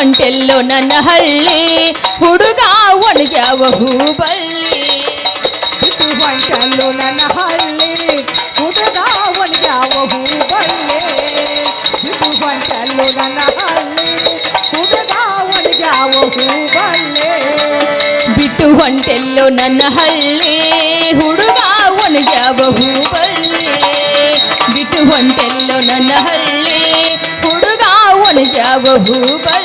ಹೊಂಟೆಲ್ಲೋ ನನ್ನ ಹಳ್ಳಿ. ಹುಡುಗ ಒಣಗ್ಯಾವ ಹೂಬಳ್ಳಿ. ಬಿಟ್ಟು ಹೊಂಟಲು ನನ್ನ ಹಳ್ಳಿ. ಹುಡುಗ ಒಣಗ್ಯಾವ ಹೂಬಲ್ಲೆ ಬಿಟ್ಟು ಹೊಂಟಲು ನನ್ನ ಹಳ್ಳಿ. ಹುಡುಗ ಒಣಗ್ಯಾವ ಬಳ್ಳಿ ಬಿಟ್ಟು ಹೊಂಟೆಲ್ಲೋ ನನ್ನ ಹಳ್ಳಿ. ಹುಡುಗ ಒಣಗ್ಯಾವ ಹೂಬಳ್ಳಿ. ಬಿಟ್ಟು ಹೊಂಟೆಲ್ಲೋ ನನ್ನ ಹಳ್ಳಿ. ಹುಡುಗ ಒಣಗ್ಯಾವ ಹೂಬಳ್ಳಿ.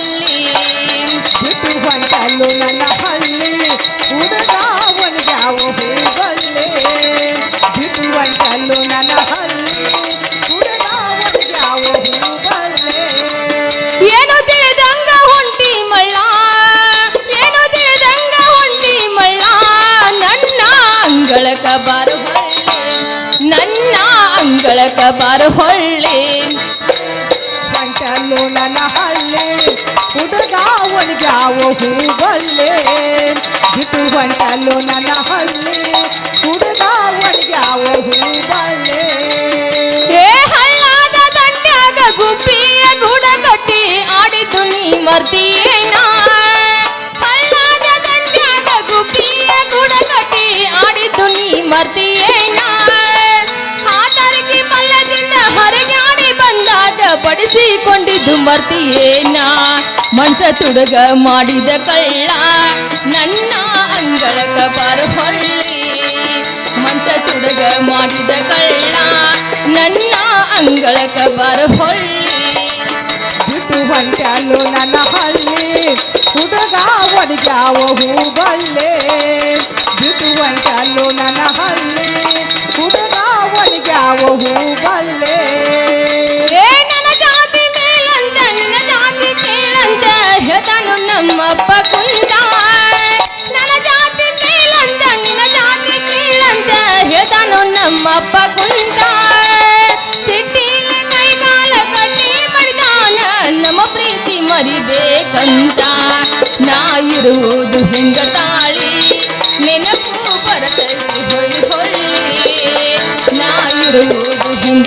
ಹೊಳ್ಳಿ. ಹೊಂಟಲು ನನ್ನ ಹಳ್ಳಿ. ಹುಡುಗ ಒಣಗ್ಯಾವ ಹೂಬಲ್ಲೆ ಬಿಟ್ಟು ಹೊಂಟಲು ನನ್ನ ಹಳ್ಳಿ. ಹುಡುಗ ಒಣಗ್ಯಾವ ಹೂಬಲ್ಲೆ ಏ ಹಳ್ಳಾದ ದಂಡ್ಯಾಗ ಗುಬ್ಬಿಯ ಗುಡ ಕಟ್ಟಿ ಆಡಿದ್ದು ನೀ. ಮರ್ತಿಯೇನ ಹಳ್ಳಾದ ದಂಡ್ಯಾಗ ಗುಬ್ಬಿಯ ಗುಡ ಕಟ್ಟಿ ಆಡಿದ್ದು ನೀ. ಮರ್ತಿಯೇನ ಬಂದಾಗ ಬಡಿಸಿಕೊಂಡಿದ್ದು ಮರ್ತಿಯೇನ? ಮನ್ಸ ತುಡುಗ ಮಾಡಿದ ಕಳ್ಳ, ನನ್ನ ಅಂಗಳಕ ಹೊಳ್ಳಿ ಮಂಚ ತುಡುಗ ಮಾಡಿದ ಕಳ್ಳ, ನನ್ನ ಅಂಗಳಕ ಹೊಳ್ಳಿ ಬಿಟ್ಟು ಹೊಂಟಲು ನನ್ನ ಹಳ್ಳಿ, ಹುಡುಗ ಒಣಗ್ಯಾವ ಹೂಬಲ್ಲೆ ಬಿಟ್ಟು ಹೊಂಟಲು ನನ್ನ ಹಳ್ಳಿ, ಹುಡುಗ ಒಣಗ್ಯಾವ ಹೂಬಲ್ಲೆ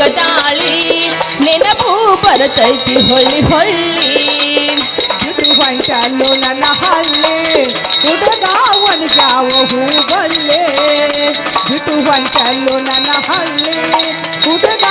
ಇರುವುದು ಹಿಂಗ ತಾಳಿ ನೆನಪು ಬರತೈತಿ ಹೊಳ್ಳಿ ಹೊಳ್ಳಿ ಬಿಟ್ಟು ಹೊಂಟಲು ನನ್ನ ಹಳ್ಳಿ ಹುಡುಗ ಒಣಗ್ಯಾವ ಹೂಬಲ್ಲೆ ಬಿಟ್ಟು ಹೊಂಟಲು ನನ್ನ ಹಳ್ಳಿ ಹುಡುಗ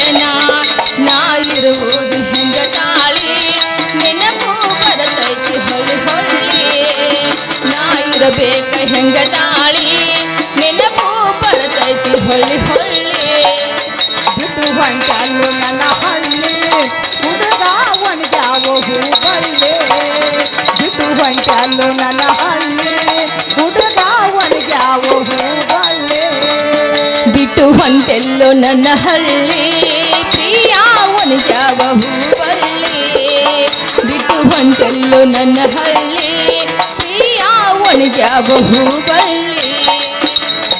ಪಯಣ ನಾ ಇರುವುದು ಹಿಂಗ ತಾಳಿ? ನೆನಪು ಬರತೈತಿ ಹೊಳ್ಳಿ ಹೊಳ್ಳಿ. ನಾ ಇರಬೇಕ ಹೆಂಗ ತಾಳಿ? ನೆನಪು ಬರತೈತಿ ಹೊಳ್ಳಿ ಹೊಳ್ಳಿ. ಬಿಟ್ಟು ಹೊಂಟಲು ನನ್ನ ಹಳ್ಳಿ. ಹುಡುಗ ಒಣಗ್ಯಾವ ಹೂಬಲ್ಲೆ ಬಿಟ್ಟು ಬಂಟಲ್ಲು ನನ್ನ ಹಳ್ಳಿ. ಹೊಂಟೆಲ್ಲೋ ನನ್ನ ಹಳ್ಳಿ ಪ್ರಿಯಾವನ ಯಾವ ಹೂವಲ್ಲಿ? ಬಿಟ್ಟು ಹೊಂಟಲ್ಲು ನನ್ನ ಹಳ್ಳಿ ಪ್ರಿಯಾವನ ಯಾವ ಹೂವಲ್ಲಿ?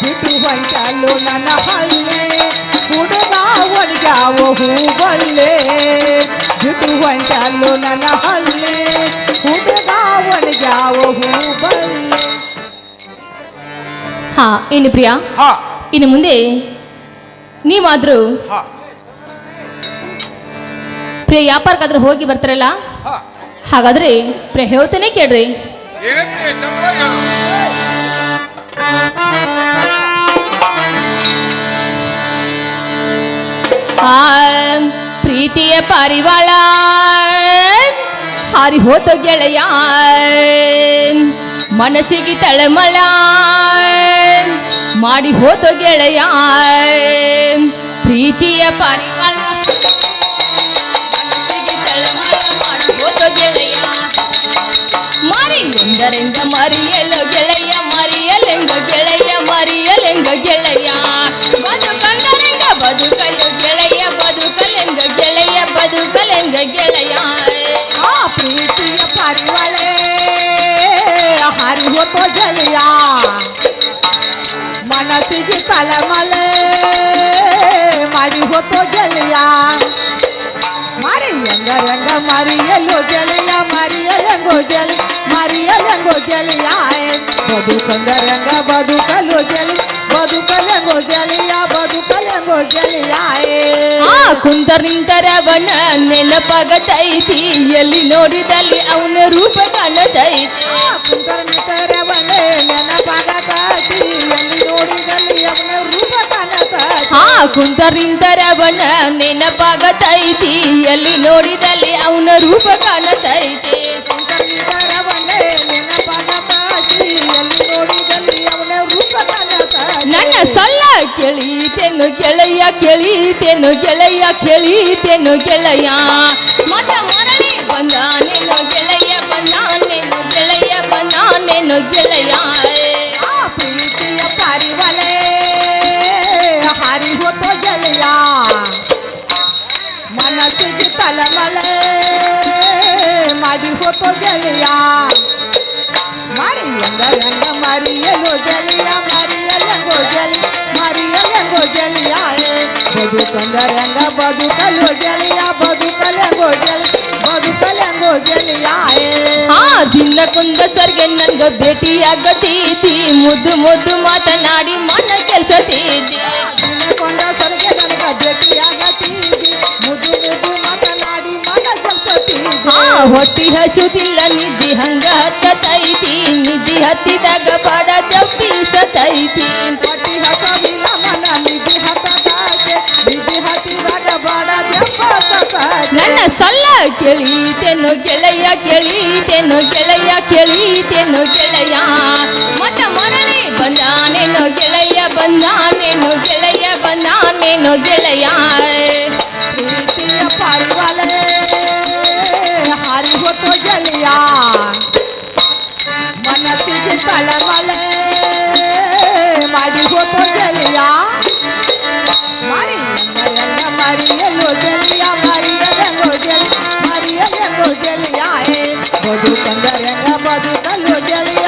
ಬಿಟ್ಟು ಹೊಂಟಲ್ಲು ನನ್ನ ಹಳ್ಳಿ ಹುಡುಗ ಯಾವ ಹೂಬಲ್ಲೆ ಬಿಟ್ಟು ಹೊಂಟಲ್ಲು ನನ್ನ ಹಳ್ಳಿ ಹುಡುಗ ಯಾವ ಹೂಬಲ್ಲೆ ಹಾ ಏನು ಪ್ರಿಯಾ? ಹಾ. ಇನ್ನು ಮುಂದೆ ನೀವಾದ್ರೂ ಪ್ರಿಯ ವ್ಯಾಪಾರಕ್ಕಾದ್ರೂ ಹೋಗಿ ಬರ್ತಾರಲ್ಲ? ಹಾಗಾದ್ರೆ ಪ್ರಿಯ ಹೇಳ್ತೇನೆ ಕೇಳ್ರಿ. ಪ್ರೀತಿಯ ಪರಿವಾಳ ಹಾರಿ ಹೋತ ಗೆಳೆಯ ಮನಸ್ಸಿಗೆ ತಳಮಳ ಮಾಡಿ ಹೋತ ಗೆಳೆಯ ಪ್ರೀತಿಯ ಪಾರಿವಾಳ ಮನಸ್ಸಿಗೆ ತಳಮಳ ಮಾಡಿ ಹೋತ ಗೆಳೆಯ ಮರಿಯೆಂದರೆಂದ ಮರಿಯಲು ಗೆಳೆಯ. ಮನಸ್ಸಿಗೆ ತಲೆಮಲೆ ಮಾಡಿ ಹೊತ್ತು ಗೆಳೆಯ. ಮಾರಿ ಹೆಂಗ ಹೆಂಗ ಮರಿಯಲ್ಲೋ ಗೆಳೆಯ ಮರಿಯಲೆಂಗೋ ಗೆಳಿ ಮರಿಯಲೆಂಗೋ ಗೆಳೆಯ. ಬದುಕಂಗ ಹೆಂಗ ಬದುಕಲು ಗೆಳಿ ಬದುಕಲೆಂಗೋ ಗೆಳೆಯ ಬದುಕಲೆಂಗೋ ಗೆಳೆಯ. ಆ ಕುಂತರ್ ನಿಂತರವನ ನೆನಪಾಗತೈತಿ ಎಲ್ಲಿ ನೋಡಿದಲ್ಲಿ ಅವನ ರೂಪ ಕಾಣತೈತಿ. ಕುಂತರ ಕಾಣತಾತಿ. ಆ ಕುಂತರ್ ನಿಂತರವನ ನೆನಪಾಗತೈತಿ. ಎಲ್ಲಿ ನೋಡಿದಲ್ಲಿ ಅವನ ರೂಪ ಕಾಣತೈತಿ. ನನ್ನ ಸಲ್ಲ ಕೇಳಿತೇನು ಗೆಳೆಯ ಕೇಳಿತೇನು ಗೆಳೆಯ ಕೇಳಿತೇನು ಗೆಳೆಯ. ಮತ ಮರಳಿ ಬಂದಾನೇನು ಗೆಳೆಯ ಬಂದಾನೇನು ಗೆಳೆಯ ಬಂದಾನೇನು ಗೆಳೆಯ. ಬದುಕಂದ ಎಂಗ ಬದುಕಲು ಗೆಳೆಯ ಬದುಕಲೆಂಗೋ ಗೆಳಿ ಬದುಕಲೆಂಗೋ ಗೆಳೆಯ ಆ ದಿನಕ್ಕೊಂದ ಸರ್ಗೆ ನನ್ಗ ಭೇಟಿಯಾಗತೈತಿ ಮುದ್ದು ಮುದ್ದು ಮಾತನಾಡಿ ಮನ ಕೆಲ್ಸತೈತಿ ಕೊಂಡ ಸರಿಗೆ ನನಗ ಭೇಟಿಯಾಗತ್ತೀಗಿ ಮುದ್ದು ಮುದ್ದು ಮಾತನಾಡಿ ಮನ ಕೆಲ್ಸತ್ತೀಗಿ ಆ ಹೊಟ್ಟಿ ಹಸುದಿಲ್ಲ ನಿದ್ದಿ ಹಂಗ ಹತ್ತತೈತಿ ನಿದ್ದಿ ಹತ್ತಿದಾಗ ಬಡ ತಪ್ಪಿಸತೈತಿ ಹೊಟ್ಟಿ ಹಸವಿಲ್ಲ ಮನ ನಿಧಿ ನನ್ನ ಸಲ್ಲ ಕೇಳಿತೇನು ಗೆಳೆಯ ಕೇಳಿತೇನು ಗೆಳೆಯ ಕೇಳಿತೇನು ಗೆಳೆಯ. ಮತ ಮರಳಿ ಬಂದಾನೇನು ಗೆಳೆಯ ಬಂದಾನೇನು ಗೆಳೆಯ ಬಂದಾನೇನು ಗೆಳೆಯ. ಪ್ರೀತಿಯ ಪಾರಿವಾಲೆ ಹಾರಿ ಹೊತ್ತು ಗೆಳೆಯ. ಮನಸ್ಸಿಗೆ ತಲೆಮಲೆ ಮಾಡಿ ಬದುಕಲು ಗೆಳೆಯ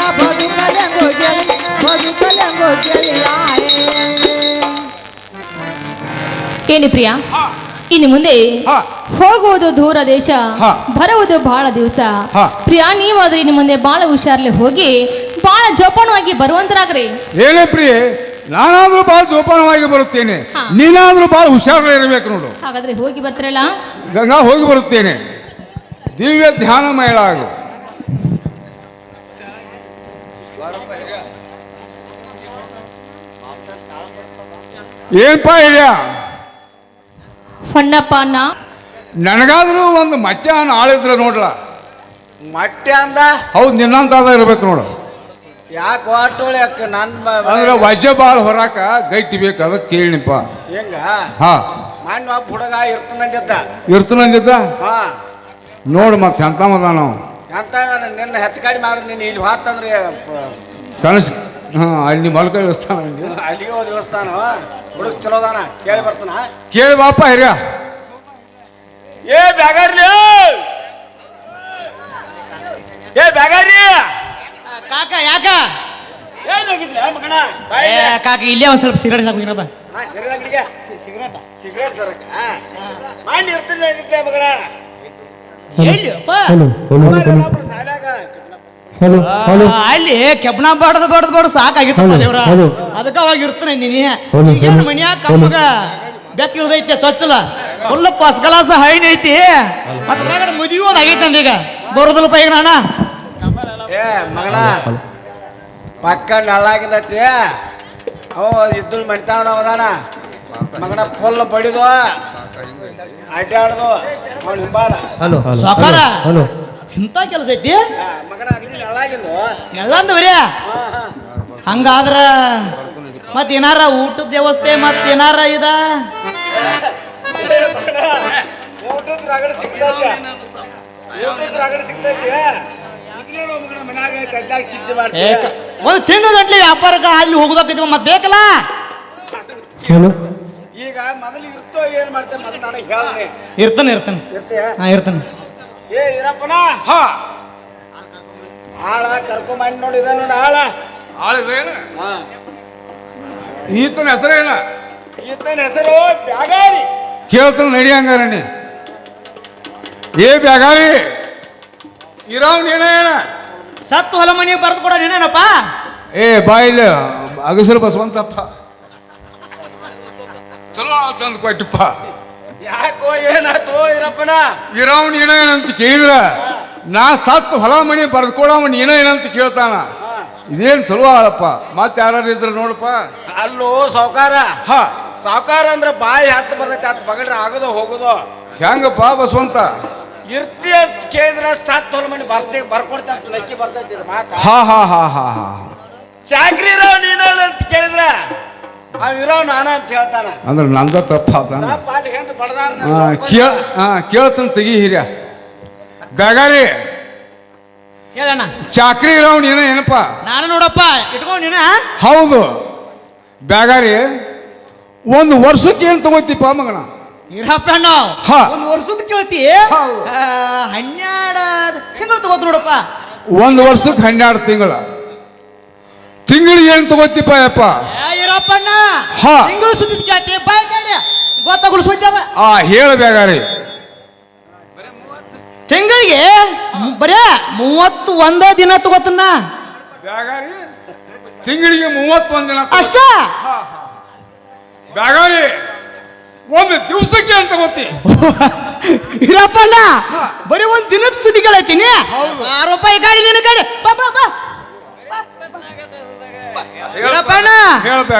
ಗೆಳೆಯ ಏನು ಪ್ರಿಯ? ಇನ್ನು ಮುಂದೆ ಹೋಗುವುದು ದೂರ ದೇಶ ಬರುವುದು ಬಹಳ ದಿವಸ. ಪ್ರಿಯ ನೀವಾದ್ರೆ ಇನ್ನು ಮುಂದೆ ಬಹಳ ಹುಷಾರ್ಲಿ ಹೋಗಿ ಬಹಳ ಜೋಪಾನವಾಗಿ ಬರುವಂತರಾಗ್ರಿ. ಏನೇ ಪ್ರಿಯೆ ನಾನಾದ್ರೂ ಬಹಳ ಜೋಪಾನವಾಗಿ ಬರುತ್ತೇನೆ. ನೀನಾದ್ರೂ ಬಹಳ ಹುಷಾರಿರಬೇಕು ನೋಡು. ಹಾಗಾದ್ರೆ ಹೋಗಿ ಬರ್ತಾರಲ್ಲ? ಗಂಗಾ ಹೋಗಿ ಬರುತ್ತೇನೆ. ದಿವ್ಯ ಧ್ಯಾನಮಯಳಾಗು. ಏನ್ಪ ಹಿರಿಯ? ಹೊನ್ನಪ್ಪ ಅನ್ನ ನನಗಾದ್ರೂ ಒಂದು ಮಚ್ಚ ಆಳಿದ್ರೆ ನೋಡ್ರ ಮಟ್ಟೆ ಅಂದ? ಹೌದು ನಿನ್ನಂತ ಇರ್ಬೇಕು ನೋಡು. ಯಾಕೆ ವಾಟೋಳಿ ಅಕ್ಕ ನನ್ನ ಅಂದ್ರೆ ವಜ್ಜ ಭಾಳ ಹೊರಾಕ ಗೈಟ್ ಬೇಕು ಅದಕ್ಕೆ ಕೇಳಿನಿಪ್ಪ. ಹೆಂಗ? ಹಾ. ಮಣ್ಣು ಒಬ್ಬ ಹುಡುಗ ಇರ್ತನಂಗಿದ್ದ ಇರ್ತನಂದಿದ್ದ? ಹಾ. ನೋಡು ಮತ್ತೆ ಅಂತ ಮದ ನಾವು ಎಂತ ನಿನ್ನ ಹೆಚ್ಚು ಕಡಿಮೆ ಆದ್ರೆ ನೀನು ಇಲ್ಲಿ ಹಾತಂದ್ರೆ ಕಳಿಸ್ ಹಾಂ ಅಲ್ಲಿ ಮಲ್ಕ ಇಳಿಸ್ತಾನ ಅಲ್ಲಿ. ಅಲ್ಲಿಗೆ ಹೋದ ಇಳಿಸ್ತಾನ ಹುಡುಗ ಚಲೋದಾನ ಕೇಳಿ ಬರ್ತಾನ? ಕೇಳಿ ಬಾಪ ಹಿರಿಯ. ಏ ಬ್ಯಾಗಾರ್ಲಿ! ಏ ಬ್ಯಾಗರ್ಲಿ! ಕಾಕ ಯಾಕ? ಏನ್ ಹೋಗಿದ್ಲ ಮಗನ? ಏ ಕಾಕ ಇಲ್ಲೇ ಒಂದ್ ಸ್ವಲ್ಪ ಸಿಗರೇಟ್ ಹಾಕಿನಪ್ಪ ಸಿಗರೇಟ್ ಸಿಗರೇಟ್. ಸಿಗರೇಟ್ ತರಕ ಮಾಡಿ ಇರ್ತಿಲ್ಲ ಅಂದಿದ್ಲೆ ಅಲ್ಲಿ ಕೆಬ್ಬಣ ಬಡ್ದು ಬಡ್ದು ಬಡ್ದು ಸಾಕಾಗಿತ್ತು ದೇವ್ರ. ಅದಕ್ಕ ಅವಾಗ ಇರ್ತಾನೆ ನೀನಿ. ಹಲೋ, ಮನ್ಯಾಗ ಕಮ್ಮಗ ಬೆಕ್ಕ ಇಳ್ದೈತೆ ಚೊಚ್ಚಲ. ಫುಲ್ ಫಸ್ಟ್ ಕ್ಲಾಸ್ ಹೈನ್ ಐತಿ. ಮತ್ತೆ ಮದುವೆ ಆಗೈತೆ ಅಂದೀಗ ಬರೋದಿಲ್ಲಪ್ಪ ಈಗ. ನಾನ. ಏ ಮಗನ. ಪಕ್ಕ ನಳ್ಳಾಗಿದ್ದೈತಿ ಅವ ಇದ್ದು ಮಣಿತಾಣದವ ಅದಾನ. ಮಗನ ಫುಲ್ ಬಡಿದು ಅಡ್ಡಾಡ್ದು ಅವ್ನು ಹಿಂಬಾಲ. ಹಲೋ ಸಾಕಾರ ಹಲೋ. ಇಂಥ ಕೆಲಸ ಐತಿ? ಮಗನ ಅಗದಿ ಎಲ್ಲ ಹಂಗಾದ್ರ ಮತ್ ಏನಾರ ಊಟದ ವ್ಯವಸ್ಥೆ ಮತ್ ಏನಾರ ಇದ? ಊಟದ ರಗಡ ಸಿಗ್ತೈತಿ. ಊಟದ ರಗಡ ಒಂದ್ ತಿಂಗಳು ಗಂಟ್ಲೆ ವ್ಯಾಪಾರಕ್ಕೆ ಅಲ್ಲಿ ಹೋಗುದಕ್ಕೈತಿ ಮತ್ ಬೇಕಲ್ಲ? ಈಗ ಮೊದಲು ಇರ್ತೋ ಏನ್ ಮಾಡ್ತೇನೆ ಮೊದಲು ನನಗೆ ಇರ್ತೇನೆ ಇರ್ತಾನೆ. ಇರ್ತೀಯ? ಹಾ ಇರ್ತಾನೆ. ಏ ಇರಪ್ಪನ ಹಾ. ಆಳ ಕರ್ಕೊಂಬಂದ್ ನೋಡಿ ಇದ ನೋಡಿ ಆಳ. ಏನ? ಹಾ. ಈತನ ಹೆಸರೇನ ಈತನ ಹೆಸರು ಬ್ಯಾಗಾರಿ. ಕೇಳ್ತಾನೆ ನಡಿ ಹಂಗಾರ ನೀ. ಏ ಬ್ಯಾಗಾರಿ ಇರೋ ನೀನ ಏನ? ಸತ್ತು ಹೊಲ ಮನೆಗೆ ಬರೆದು ಕೊಡ ನೀನೇನಪ್ಪ ಏ ಬಾಯಿಲ್ಲ ಅಗಸರು ಬಸವಂತಪ್ಪ. ಚಲೋ ತಂದು ಕೊಟ್ಟಪ್ಪ. ಯಾಕೋ ಏನಾಯ್ತು ಇರಪ್ಪನ ಇರಾವ್ ನೀನ ಏನಂತ ಕೇಳಿದ್ರ ನಾ ಸತ್ತು ಹೊಲ ಮನಿ ಬರೆದ್ಕೊಡವ ನೀನ ಏನಂತ ಕೇಳ್ತಾನ. ಇದೇನು ಚಲೋ ಆಳಪ್ಪ. ಮತ್ತೆ ಯಾರು ಇದ್ರ ನೋಡಪ್ಪ. ಅಲ್ಲೋ ಸಾವ್ಕಾರ. ಹಾ. ಸಾವ್ಕಾರ ಅಂದ್ರೆ ಬಾಯಿ ಹತ್ತು ಬರ್ತೈತೆ ಹತ್ತು ಬಗಡ್ರೆ ಆಗೋದು ಹೋಗೋದು? ಹೆಂಗಪ್ಪ ಬಸವಂತ? ಇರ್ತಿ ಅಂತ ಕೇಳಿದ್ರೆ ಸತ್ ಹೊಲ ಮನೆ ಬರ್ತೆ ಬರ್ಕೊಡ್ತಾ ಲಕ್ಕಿ ಬರ್ತೈತಿ ಮಾತ. ಹಾ ಹಾ ಹಾ ಹಾ ಹಾ ಚಾಕ್ರಿ ಇರೋ ನೀನ ಅಂತ ಕೇಳಿದ್ರೆ ಅವ್ ಇರೋ ನಾನ ಅಂತ ಹೇಳ್ತಾನ. ಅಂದ್ರೆ ನಂದ ತಪ್ಪ ಪಾಪ ಅಲ್ಲಿ ಹೆಂಗ್ ಬಡದಾರ ಹಾ ಕೇಳ ಹಾ ಕೇಳ್ತಾನ ತೆಗಿ ಹಿರಿಯ. ಬ್ಯಾಗಾರಿ ಹೇಳಣ್ಣ ಚಾಕ್ರಿ ಇರೋ ನೀನ ಏನಪ್ಪ? ನಾನು ನೋಡಪ್ಪ ಇಟ್ಕೊಂಡು ನೀನ. ಹೌದು. ಬ್ಯಾಗಾರಿ ಒಂದು ವರ್ಷಕ್ಕೆ ಏನು ತಗೋತಿಪ್ಪ ಮಗನ? ಇರಪ್ಪ ಅಣ್ಣ. ಹಾ. ಒಂದು ವರ್ಷದ ಕೇಳ್ತಿ? ಹೌದು. ಹನ್ನೆರಡು ತಿಂಗಳು ತಗೋತ ನೋಡಪ್ಪ. ಒಂದು ವರ್ಷಕ್ಕೆ ಹನ್ನೆರಡು ತಿಂಗಳ. ತಿಂಗಳಿಗೆ ಏನು ತಗೋತಿಪ್ಪ ಯಪ್ಪ? ಏ, ಇರಪ್ಪಣ್ಣ ಹಾ. ತಿಂಗಳು ಸುದ್ದಿ ಕೇಳ್ತಿ ಬಾಯ್ ಕಾಡಿ ಗೊತ್ತಾಗಲು ಸುದ್ದಿ ಆ ಹೇಳ ಬ್ಯಾಗಾರಿ. ತಿಂಗಳಿಗೆ ಮ್- ಬರೇ ಮೂವತ್ತು ಒಂದೇ ದಿನ ತಗೋತನ ಬ್ಯಾಗಾರಿ? ತಿಂಗಳಿಗೆ ಮೂವತ್ತೊಂದು ದಿನ ತಗೋ- ಅಷ್ಟ? ಬ್ಯಾಗಾರಿ ಒಂದು ದಿವಸಕ್ಕೆ ಅಂತ ಗೊತ್ತಿ ಇರಪ್ಪಣ್ಣ ಬರೀ ಒಂದ್ ದಿನದ ಸುದ್ದಿ ಕೇಳತ್ತೀನಿ ಆರು ರೂಪಾಯಿ ಗಾಡಿ ನಿನ್ನ ಗಾಡಿ. ಬಾ ಬಾ ಬಾ.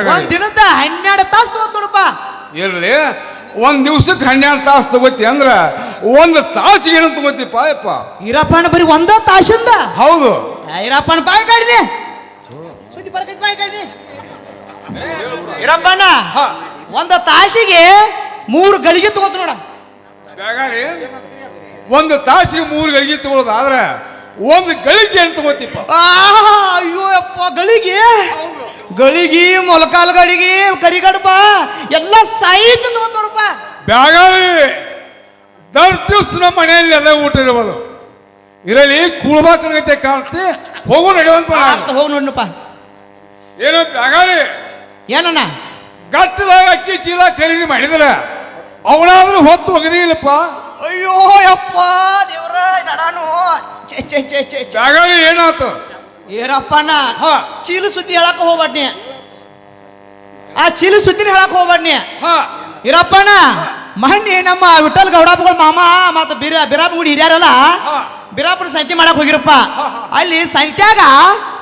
ಒಂದ್ ದಿನದ ಹನ್ನೆರಡು ತಾಸು ತಗೋತ್ ನೋಡಪ್ಪ. ಇರಲಿ. ಒಂದು ದಿವ್ಸಕ್ಕೆ ಹನ್ನೆರಡು ತಾಸು ತಗೋತಿ ಅಂದ್ರ ಒಂದು ತಾಸಿಗೆ ಏನು ತಗೋತಿಪ್ಪ ಯಪ್ಪ ಈರಪ್ಪನ ಬರೀ ಒಂದ ತಾಸಿಂದ. ಹೌದು. ಇರಪ್ಪಣ್ಣ ಬಾಯ್ ಕಾಡಿನಿ ಸುದ್ದಿ ಬರ್ಕೈತಿ ಬಾಯ್ ಕಾಡಿದೆ ಹಾ. ಒಂದ ತಾಸಿಗೆ ಮೂರು ಗಳಿಗೆ ತಗೋತ ನೋಡ. ರೀ ಒಂದು ತಾಸಿಗೆ ಮೂರು ಗಳಿಗೆ ತಗೊಳ್ಳೋದಾದ್ರೆ ಒಂದು ಗಳಿಗೆ ಅಂತ ಗೊತ್ತಿಪ್ಪ. ಅಯ್ಯೋ ಅಪ್ಪ ಗಳಿಗೆ? ಗಳಿಗೆ ಮೊಲಕಾಲ್ ಗಳಿಗೆ ಕರಿಗಡಬ ಎಲ್ಲ ಸಾಯಿತು ನೋಡಪ್ಪ. ಬ್ಯಾಗಾರಿ ದರ್ ದಿವ್ಸ ನಮ್ಮ ಮನೆಯಲ್ಲಿ ಎಲ್ಲ ಊಟ ಇರಬಹುದು ಇರಲಿ ಕೂಳ್ಬಾಕನಗತೆ ಕಾಣ್ತಿ ಹೋಗು ನಡೆಯುವಂತ ಹೋಗಿ ನೋಡಪ್ಪ ಏನು ಬ್ಯಾಗಾರಿ ಏನಣ್ಣ? ಗಟ್ಟದಾಗ ಅಕ್ಕಿ ಚೀಲ ಖರೀದಿ ಮಾಡಿದ್ರೆ ಅವಳಾದ್ರೂ ಹೊತ್ತು ಒಗದಿಲ್ಲಪ್ಪ. ಅಯ್ಯೋ ಯಪ್ಪ ದೇವ್ರ ಏನಾತು? ಏರಪ್ಪಣ್ಣ ಹಾ. ಚೀಲ ಸುದ್ದಿ ಹೇಳಕ್ ಹೋಗ್ಬಾಡ್ನಿ ಆ ಚೀಲ ಸುದ್ದಿನ ಹೇಳಕ್ ಹೋಗ್ಬಾಡ್ನಿ ಇರಪ್ಪನ ಮಹಣ್ಣಿ ನಮ್ಮ ವಿಠಲ್ ಗೌಡಪ್ಪಗಳ ಮಾಮ ಮತ್ತು ಬಿರ ಬಿರಾಪುಗುಡಿ ಹಿರಿಯರಲ್ಲ. ಬಿರಾಪುರ ಸಂತಿ ಮಾಡಕ್ ಹೋಗಿರಪ್ಪ. ಅಲ್ಲಿ ಸಂತ್ಯಾಗ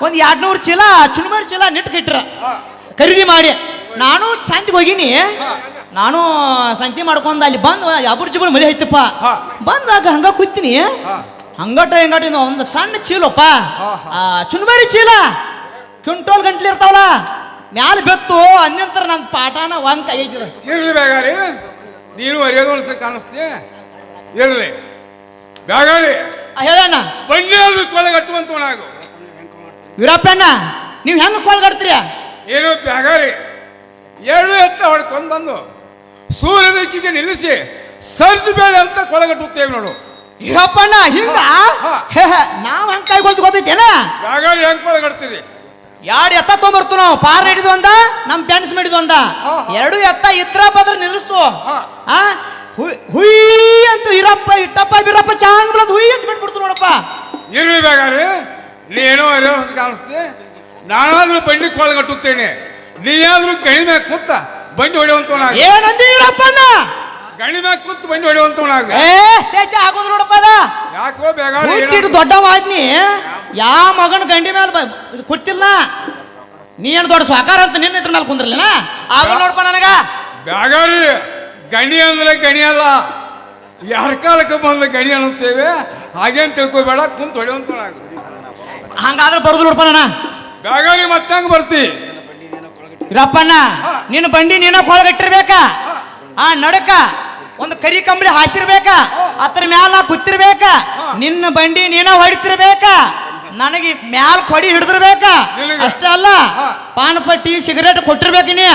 ಒಂದ್ ಎರಡ್ನೂರು ಚೀಲ ಚುಣ್ಮರ್ ಚೀಲ ನಿಟ್ಕಿಟ್ರ. ಖರೀದಿ ಮಾಡಿ. ನಾನು ಸಂತಿಗೆ ಹೋಗಿನಿ. ನಾನು ಸಂತಿ ಮಾಡ್ಕೊಂಡು ಅಲ್ಲಿ ಬಂದು ಯಾಬುರ್ ಜಿಬುರ್ ಮನೆ ಐತಪ್ಪ. ಬಂದಾಗ ಹಂಗ ಕೂತೀನಿ. ಹಂಗಟ ಹಿಂಗಟ ಇದು ಒಂದು ಸಣ್ಣ ಚೀಲಪ್ಪ. ಚುನ್ಬೇರಿ ಚೀಲ. ಕ್ವಿಂಟೋಲ್ ಗಂಟ್ಲಿ ಇರ್ತಾವಲ್ಲ ಮ್ಯಾಲ ಬೆತ್ತು ಅಂದಿಂತರ ನನ್ನ ಪಾಠನ ಒಂದ್ ಕೈ ಐತಿದ. ಇರ್ಲಿ ಬೇಗಾರಿ ನೀನು ಅರಿಯೋದು ಅನ್ಸ ಕಾಣಿಸ್ತೀಯ ಇರ್ಲಿ. ಬ್ಯಾಗಾರಿ. ಹೇಳಣ್ಣ ಬನ್ನಿ ಅದು ಕೊಲೆಗಟ್ಟುವಂತವನಾಗು ವೀರಪ್ಪಣ್ಣ ನೀವು ಹೆಂಗ್ ಕೊಲ್ಗಡ್ತೀರಿ ಏನು ಬೇಗಾರಿ ಎರಡು ಎತ್ತ ಹೊಡ್ಕೊಂಡು ಬಂದು ಸೂರ್ಯ ದಿಕ್ಕಿಗೆ ನಿಲ್ಲಿಸಿ ಸರ್ಜ್ ಬೇಳೆ ಅಂತ ಕೊಲೆಗಟ್ಟುತ್ತೇವೆ ನೋಡು. ವೀರಪ್ಪಣ್ಣ ಹಿಂಗ? ನಾವ್ ಹೆಂಗ್ ಕೈಗೊಳ್ತು ಗೊತ್ತೈತೇನ? ಬ್ಯಾಗಾರಿ ಹೆಂಗ್ ಕೊಲೆಗಡ್ತೀರಿ ಎರಡು ಎತ್ತ ತೊಗೊಂಬರ್ತು ನಾವು? ಪಾರ್ ಹಿಡಿದು ಅಂದ ನಮ್ ಫ್ರೆಂಡ್ಸ್ ಮಾಡಿದ್ವು ಅಂದ. ಎರಡು ಎತ್ತ ಇತ್ರ ಬದ್ರ ನಿಲ್ಲಿಸ್ತು. ಹಾ. ಆ? ಹುಯ್ ಅಂತ ಇರಪ್ಪ ಇಟ್ಟಪ್ಪ ಬಿರಪ್ಪ ಚಾಂಗ್ ಬಿಡೋದು ಹುಯ್ ಅಂತ ಬಿಟ್ಬಿಡ್ತು ನೋಡಪ್ಪ. ಇರ್ಲಿ ಬೇಗಾರಿ ನೀ ಏನೋ ಇರೋ ಕಾಣಿಸ್ತೀನಿ ನಾನಾದ್ರೂ ಬಂಡಿ ಕೊಳಗಟ್ಟುತ್ತೇನೆ. ನೀ ಆದ್ರೂ ಕಣಿಮೆ ಕೂತ ಬಂಡಿ ಹೊಡೆಯುವಂತ ಏನಂದಿ ಇರಪ್ಪಣ್ಣ? ಗಣಿ ಮ್ಯಾಗ ಕೂತ್ ಬಂಡಿ ಹೊಡೆಯುವಂತವನಾಗ ಏ ಚೇ ಚೇ ಆಗೋದು ನೋಡಪ್ಪ ಅದ. ಯಾಕೋ ಬೇಗ ಹುಟ್ಟಿಟ್ಟು ಏನಾದ್ರು- ದೊಡ್ಡವಾದ್ನಿ ಯಾವ ಮಗನ ಗಂಡಿ ಮೇಲೆ ಬ- ಇದು ಕೊಟ್ಟಿಲ್ಲ. ನೀ ಏನು ದೊಡ್ಡ ಸ್ವಾಕಾರ ಅಂತ ನಿನ್ನ ಇದ್ರ ಮೇಲೆ ಕುಂದ್ರಲ್ಲ ಆಗ ನೋಡಪ್ಪ ನನಗ. ಬ್ಯಾಗಾರಿ ಗಣಿ ಅಂದ್ರೆ ಗಣಿ ಅಲ್ಲ. ಯಾರ ಕಾಲಕ್ಕೆ ಬಂದ ಗಣಿ ಅನ್ನುತ್ತೇವೆ? ಹಾಗೇನ್ ತಿಳ್ಕೊಬೇಡ ಕುಂತ ಹೊಡೆಯುವಂತವನಾಗ ಹಂಗಾದ್ರೆ ಬರುದು ನೋಡಪ್ಪ ನನ್ನ ಬ್ಯಾಗಾರಿ ಮತ್ತೆ ಹೆಂಗ್ ಬರ್ತಿ? ಇರಪ್ಪಣ್ಣ ನಿನ್ನ ಬಂಡಿ ನೀನ ಕೊಳಗಟ್ಟಿರ್ಬೇಕ. ಆ ನಡಕ. ಒಂದು ಕರಿ ಕಂಬಳಿ ಹಾಸಿರ್ಬೇಕ? ಅದ್ರ ಮ್ಯಾಲ ನಾ ಕೂತಿರ್ಬೇಕ ನಿನ್ನ ಬಂಡಿ ನೀನ ಹೊಡಿತಿರ್ಬೇಕ? ನನಗೆ ಮ್ಯಾಲ ಕೊಡಿ ಹಿಡಿದಿರ್ಬೇಕ? ಅಷ್ಟೇ ಅಲ್ಲ ಪಾನಪಟ್ಟಿ ಸಿಗರೇಟ್ ಕೊಟ್ಟಿರ್ಬೇಕು ನೀ.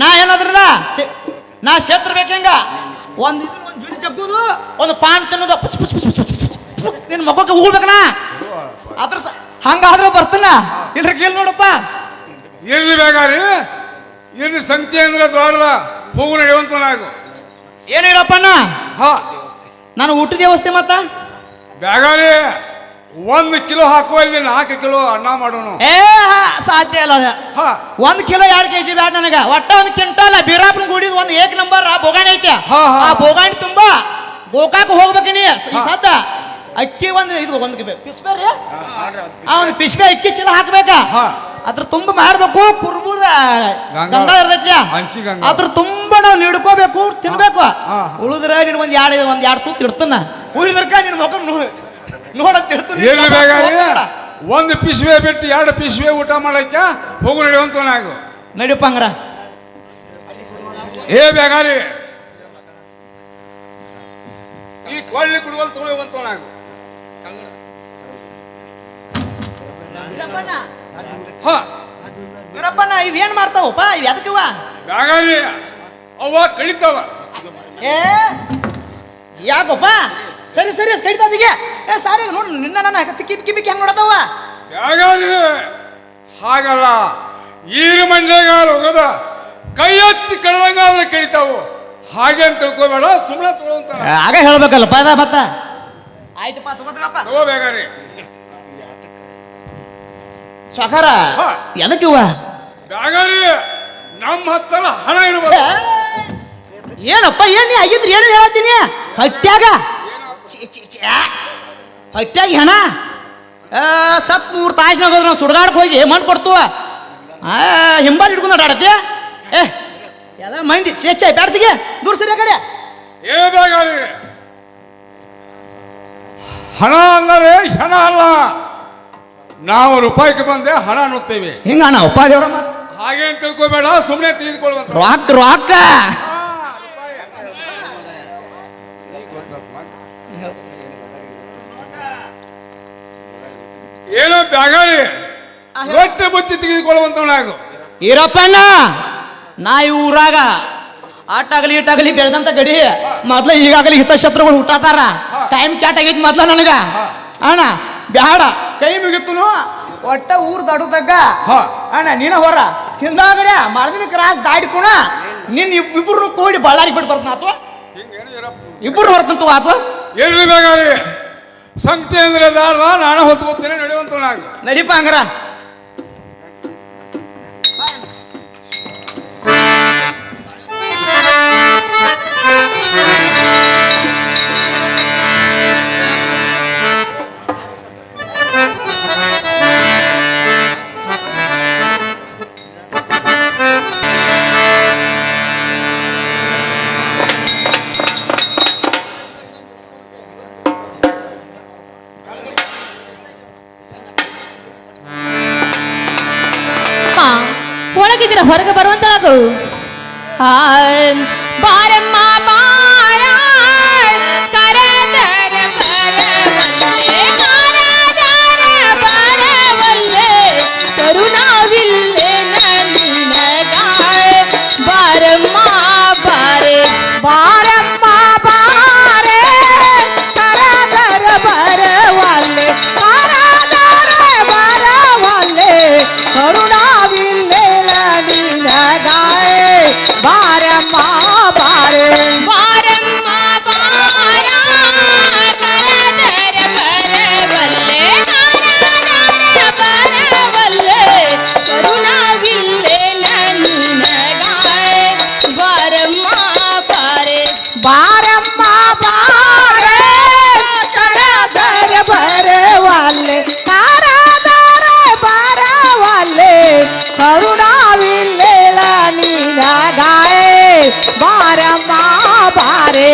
ನಾ ಏನಾದ್ರಲ್ಲ ನಾ ಸೇರ್ತಿರ್ಬೇಕು ಹೆಂಗ? ಒಂದ್ ಒಂದು ಜುಡಿ ಜಗ್ಗುದು ಒಂದು ಪಾನ್ ತಿನ್ನೋದು ಪುಚ್ ಪುಚ್ ಪುಚ್. ನಿನ್ನ ಅದ್ರ ಹಂಗಾದ್ರೆ ಬರ್ತನ ಇಲ್ರಿ ಕೇಳಿ ನೋಡಪ್ಪ. ಇರ್ಲಿ ಬೇಕಾರಿ. ಇಲ್ಲಿ ಸಂತೆ ಅಂದ್ರೆ ದೊಡ್ಡದ. ಹೋಗು ನಡೆಯುವಂತನಾಗು ಏನು ಹೇಳಪ್ಪಣ್ಣ ಹಾ. ನಾನು ಊಟದ ವ್ಯವಸ್ಥೆ ಮತ್ತ? ಬ್ಯಾಗಾರಿ ಒಂದು ಕಿಲೋ ಹಾಕುವಲ್ಲಿ ನಾಲ್ಕು ಕಿಲೋ ಅನ್ನ ಮಾಡೋನು. ಏ ಹಾ, ಸಾಧ್ಯ ಇಲ್ಲ ಅದ. ಹಾ. ಒಂದ್ ಕಿಲೋ ಎರಡು ಕೆಜಿ ಬ್ಯಾಡ ನನಗ. ಒಟ್ಟ ಒಂದ್ ಕ್ವಿಂಟಲ್ ಬೀರಾಪನ ಗುಡಿದ ಒಂದ್ ಏಕ್ ನಂಬರ್ ಆ ಬೋಗಾಣಿ ಐತೆ. ಹಾ, ಹಾ, ಆ. ಬೋಗಾಣಿ ತುಂಬಾ. ಗೋಕಾಕ್ ಹೋಗ್ಬೇಕು ನೀ. ಈ ಸದ್ದ ಅಕ್ಕಿ ಒಂದ್ ಇದು ಒಂದ್ ಪಿಸ್ಬೆ ರೀ ಆ ಒಂದು ಪಿಸ್ಬೆ ಅಕ್ಕಿ ಚೀಲ ಹಾಕ್ಬೇಕ? ಹಾ. ಅದ್ರ ತುಂಬ ಮಾಡ್ಬೇಕು ಕುರ್ಬುದ ಗಂಗಾ- ಇರ್ತೈತಿ ಹಂಚಿ ಗಂಗಾ. ಅದ್ರ ತುಂಬ ನಾವು ನಿಡ್ಕೋಬೇಕು ತಿನ್ಬೇಕು. ಉಳಿದ್ರೆ ನಿನ್ ಒಂದ್ ಎರಡು ಒಂದ್ ಎರಡು ತೂತ್ ಇಡ್ತಾನ. ಉಳಿದ್ರಕ ನಿನ್ ಮಗ ನೋಡಕ್ ಒಂದ್ ಪಿಶ್ವೆ ಬ್ಯಾಗಾರಿ ಒಂದು ಪಿಸ್ವೆ ಬಿಟ್ಟು ಎರಡು ಪಿಸ್ವೆ ಊಟ ಮಾಡಕ್ಕೆ ಹೋಗು ನಡೆಯುವಂತನಾಗು ನಡಿಯಪ್ಪ ಹಂಗ್ರ. ಏ ಬೇಗಾರಿ ಈ ಕೊಳ್ಳಿ ಕುಡುವಲ್ ತೊಳೆಯುವಂತನಾಗು ಹಾ. ವೀರಪ್ಪಣ್ಣ ಇವೇನ್ ಮಾಡ್ತಾವಪ್ಪ ಇವ್ ಎದಕ್ಕಿವ ಬ್ಯಾಗಾರಿ ಅವ ಕಳಿತಾವ. ಏ ಯಾಕಪ್ಪ? ಸರಿ ಸರಿ ಕಡಿತಾದಿಗೆ ಏ ಸಾರಿ ನೋಡು ನಿನ್ನ ನನ್ನ ಬಿಕ್ಕಿ ಬಿಕ್ಕಿ ಹೆಂಗ್ ನೋಡತಾವ ಬ್ಯಾಗಾರಿ ಹಾಗಲ್ಲ. ಈರು ಮಂಡ್ಯಾಗ ಹೋಗದ ಕೈ ಎತ್ತಿ ಕಳೆದಂಗಾದ್ರೆ ಕಡಿತಾವು ಹಾಗೆ ಅಂತ ತಿಳ್ಕೊಬೇಡ ಸುಮ್ಮನೆ ತೊಗೊಳ್ತಾನ ಆಗ ಹೇಳ್ಬೇಕಲ್ಲಪ್ಪ ಅದ ಮತ್ತ. ಆಯ್ತಪ್ಪ ತಗೋದ್ರಪ್ಪ ಸ್ವಕಾರ ಹಾ. ಎದಕ್ಕಿವ ಬ್ಯಾಗಾರಿ ನಮ್ಮ ಹತ್ತಲ ಹಣ ಇರ್ಬೇಕು. ಏನಪ್ಪ ಏನ್ ನೀ ಆಗಿದ್ರಿ ಏನು ಹೇಳ್ತೀನಿ ಹಟ್ಯಾಗ? ಛೀ, ಛೀ, ಛೀ. ಹಟ್ಯಾಗ ಹೆಣ? ಆ, ಸತ್ ಮೂರು ತಾಸಿನ ಹೋದ್ರೆ ನಾವು ಸುಡ್ಗಾಡಕ್ಕೆ ಹೋಗಿ ಮಣ್ಣು ಕೊಡ್ತು. ಆ ಹಿಂಬಾಲ್ ಹಿಡ್ಕೊಂಡು ಆಡತ್ತೆ ಏ ಎಲ್ಲ ಮಂದಿ ಚೇಚ ಬ್ಯಾಡ್ತಿಗೆ ದೂರ ಸರಿ ಆ ಕಡೆ. ಏ ಬ್ಯಾಗಾರಿ. ಹಣ ಅಂದರೆ ಹಣ ಅಲ್ಲ. ನಾವು ರೂಪಾಯಿಗೆ ಬಂದೆ ಹಣ ಅನ್ನುತ್ತೇವೆ ಹಿಂಗ ಉಪಾಯ ದೇವ್ರಮ್ಮ ಹಾಗೆ ತಿಳ್ಕೊಬೇಡ ಸುಮ್ಮನೆ ತಿಳಿದುಕೊಳ್ಳುವಂತ ರೊಕ್ಕ ರೊಕ್ಕ ಏನೋ ಬ್ಯಾಗಾರಿ ರೊಟ್ಟಿ ಬುತ್ತಿ ತೆಗೆದುಕೊಳ್ಳುವಂತವನಾಗ ಈರಪ್ಪಣ್ಣ ನಾ ಈ ಊರಾಗ ಆಟಾಗಲಿ ಇಟ್ಟಾಗಲಿ ಬೆಳೆದಂತ ಗಡಿ. ಮೊದ್ಲ ಈಗಾಗಲಿ ಹಿತಶತ್ರುಗಳು ಹುಟ್ಟಾತಾರ. ಟೈಮ್ ಕ್ಯಾಟ್ ಆಗೈತಿ ಮೊದ್ಲ ನನಗ. ಅಣ್ಣ ಬ್ಯಾಡ. ಕೈ ಮುಗಿತುನು ಒಟ್ಟ ಊರ್ ದಾಡುದಾಗ ಹಾ. ಅಣ್ಣ ನೀನ ಹೊರ. ಹಿಂದಾಗಡೆ ಮಳದಿನ ಕ್ರಾಸ್ ದಾಡಿಕೋಣ ನಿನ್ ಇಬ್ಬರು ಕೂಡಿ ಬಳ್ಳಾರಿ ಬಿಟ್ಟು ಬರ್ತಾನ ಆತು ಇಬ್ಬರು ಹೊರತಂತ ಅಥವಾ ಎಲ್ಲಿ ಸಂಗತಿ ಅಂದ್ರೆ ನಾನು ನಾನು ಹೋಗ್ತೀನಿ ನಡೆಯುವಂತ ನಡಿಪ ಹಂಗಾರ. ಹೊರಗೆ ಬರುವಂತಳಗು. ಬಾರಮ್ಮ ಬಾರ ಬಾರಮ್ಮ ಬಾರೆ